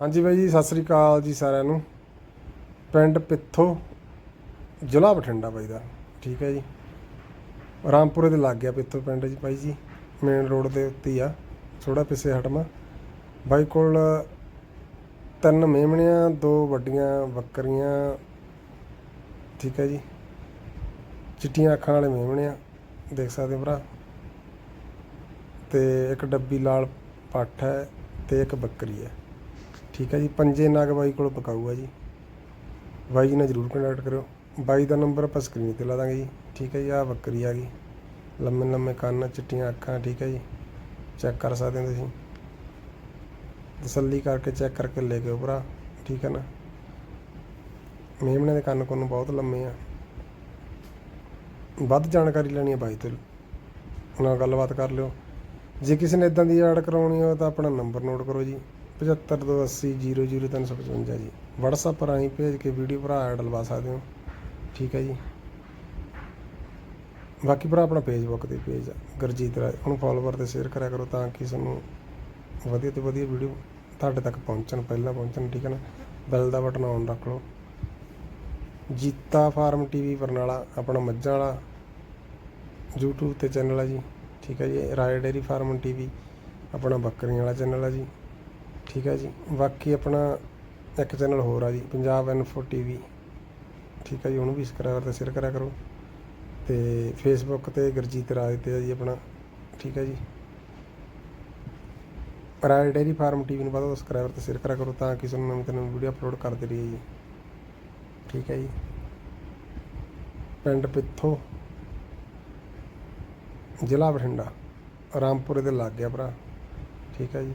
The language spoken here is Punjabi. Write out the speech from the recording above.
ਹਾਂਜੀ ਬਾਈ ਜੀ, ਸਤਿ ਸ੍ਰੀ ਅਕਾਲ ਜੀ ਸਾਰਿਆਂ ਨੂੰ। ਪਿੰਡ ਪਿੱਥੋ, ਜ਼ਿਲ੍ਹਾ ਬਠਿੰਡਾ ਬਾਈ ਦਾ। ਠੀਕ ਹੈ ਜੀ। ਰਾਮਪੁਰੇ ਦੇ ਲੱਗ ਗਿਆ ਪਿੱਥੋ ਪਿੰਡ ਜੀ ਬਾਈ ਜੀ। ਮੇਨ ਰੋਡ ਦੇ ਉੱਤੇ ਹੀ ਆ ਥੋੜਾ ਪਿੱਛੇ ਹਟਮਾ ਬਾਈ ਕੋਲ ਤਿੰਨ ਮੇਮਣੀਆਂ, ਦੋ ਵੱਡੀਆਂ ਬੱਕਰੀਆਂ, ਠੀਕ ਹੈ ਜੀ। ਚਿੱਟੀਆਂ ਅੱਖਾਂ ਵਾਲੇ ਮੇਮਣੀਆਂ, ਦੇਖ ਸਕਦੇ ਹੋ ਭਰਾ। ਤੇ ਇੱਕ ਡੱਬੀ ਲਾਲ ਪੱਠ ਹੈ ਤੇ ਇੱਕ ਬੱਕਰੀ ਹੈ। ਠੀਕ ਹੈ ਜੀ, ਪੰਜੇ ਨਾਗ ਬਾਈ ਕੋਲ ਪਕਾਊ ਆ ਜੀ। ਬਾਈ ਜੀ ਨਾਲ ਜਰੂਰ ਕੰਟੈਕਟ ਕਰਿਓ। ਬਾਈ ਦਾ ਨੰਬਰ ਆਪਾਂ ਸਕਰੀਨ ਤੇ ਲਾ ਦਾਂਗੇ ਜੀ। ਠੀਕ ਹੈ ਜੀ ਆ ਬੱਕਰੀ ਆ ਗਈ। ਲੰਮੇ ਲੰਮੇ ਕੰਨ, ਚਿੱਟੀਆਂ ਅੱਖਾਂ, ਠੀਕ ਹੈ ਜੀ। ਚੈੱਕ ਕਰ ਸਕਦੇ ਹੋ ਤੁਸੀਂ। ਤਸੱਲੀ ਕਰਕੇ ਚੈੱਕ ਕਰਕੇ ਲੈ ਕੇ ਆਓ ਭਰਾ। ਠੀਕ ਹੈ ਨਾ? ਮੇਮਣੇ ਦੇ ਕੰਨ ਕੋਨ ਬਹੁਤ ਲੰਮੇ ਆ। ਵੱਧ ਜਾਣਕਾਰੀ ਲੈਣੀ ਹੈ ਬਾਈ ਤੋਂ। ਨਾਲ ਗੱਲਬਾਤ ਕਰ ਲਿਓ। ਜੇ ਕਿਸੇ ਨੇ ਇਦਾਂ ਦੀ ਐਡ ਕਰਾਉਣੀ ਹੋ ਤਾਂ ਆਪਣਾ ਨੰਬਰ ਨੋਟ ਕਰੋ ਜੀ। 7528000355 ਜੀ। WhatsApp ਰਾਹੀਂ ਭੇਜ ਕੇ ਵੀਡੀਓ ਭਰਾ ਐਡ ਲਵਾ ਸਕਦੇ ਹੋ। ਠੀਕ ਹੈ ਜੀ। ਬਾਕੀ ਭਰਾ ਆਪਣਾ ਫੇਸਬੁੱਕ ਤੇ ਪੇਜ ਗੁਰਜੀਤ ਰਾਏ ਉਹਨੂੰ ਫੋਲੋਵਰ ਤੇ ਸ਼ੇਅਰ ਕਰਿਆ ਕਰੋ ਤਾਂ ਕਿ ਸਾਨੂੰ ਵਧੀਆ ਤੋਂ ਵਧੀਆ ਵੀਡੀਓ ਤੁਹਾਡੇ ਤੱਕ ਪਹੁੰਚਣ, ਪਹਿਲਾਂ ਪਹੁੰਚਣ, ਠੀਕ ਹੈ ਨਾ? ਬੈਲ ਦਾ ਬਟਨ ਆਨ ਰੱਖ ਲਓ। ਜੀਤਾ ਫਾਰਮ ਟੀਵੀ ਬਰਨਾਲਾ, ਆਪਣਾ ਮੱਝਾਂ ਵਾਲਾ YouTube ਤੇ ਚੈਨਲ ਆ ਜੀ। ਠੀਕ ਹੈ ਜੀ, ਰਾਏ ਡੇਰੀ ਫਾਰਮ ਟੀਵੀ, ਆਪਣਾ ਬੱਕਰੀਆਂ ਵਾਲਾ ਚੈਨਲ ਆ ਜੀ। ਠੀਕ ਹੈ ਜੀ। ਬਾਕੀ ਆਪਣਾ ਇੱਕ ਚੈਨਲ ਹੋਰ ਆ ਜੀ, ਪੰਜਾਬ ਇਨਫੋ ਟੀਵੀ ਠੀਕ ਹੈ ਜੀ, ਉਹਨੂੰ ਵੀ ਸਬਸਕ੍ਰਾਈਬਰ ਤੇ ਸ਼ੇਅਰ ਕਰਿਆ ਕਰੋ। ਤੇ ਫੇਸਬੁੱਕ ਤੇ ਗੁਰਜੀਤ ਰਾਜ ਤੇ ਆ ਜੀ ਆਪਣਾ। ਠੀਕ ਹੈ ਜੀ। ਰਾਇਲ ਡੇਰੀ ਫਾਰਮ ਟੀਵੀ ਨੂੰ ਵੱਧ ਸਬਸਕ੍ਰਾਈਬਰ ਤੇ ਸ਼ੇਅਰ ਕਰਿਆ ਕਰੋ ਤਾਂ ਕਿ ਤੁਹਾਨੂੰ ਨਵੀਂ ਤੋਂ ਨਵੀਂ ਵੀਡੀਓ ਅਪਲੋਡ ਕਰਦੇ ਰਹੀਏ ਜੀ। ਠੀਕ ਹੈ ਜੀ। ਪਿੰਡ ਪਿੱਥੋ। ਜ਼ਿਲ੍ਹਾ ਬਠਿੰਡਾ। ਰਾਮਪੁਰੇ ਦੇ ਲੱਗ ਗਿਆ ਭਰਾ। ਠੀਕ ਹੈ ਜੀ।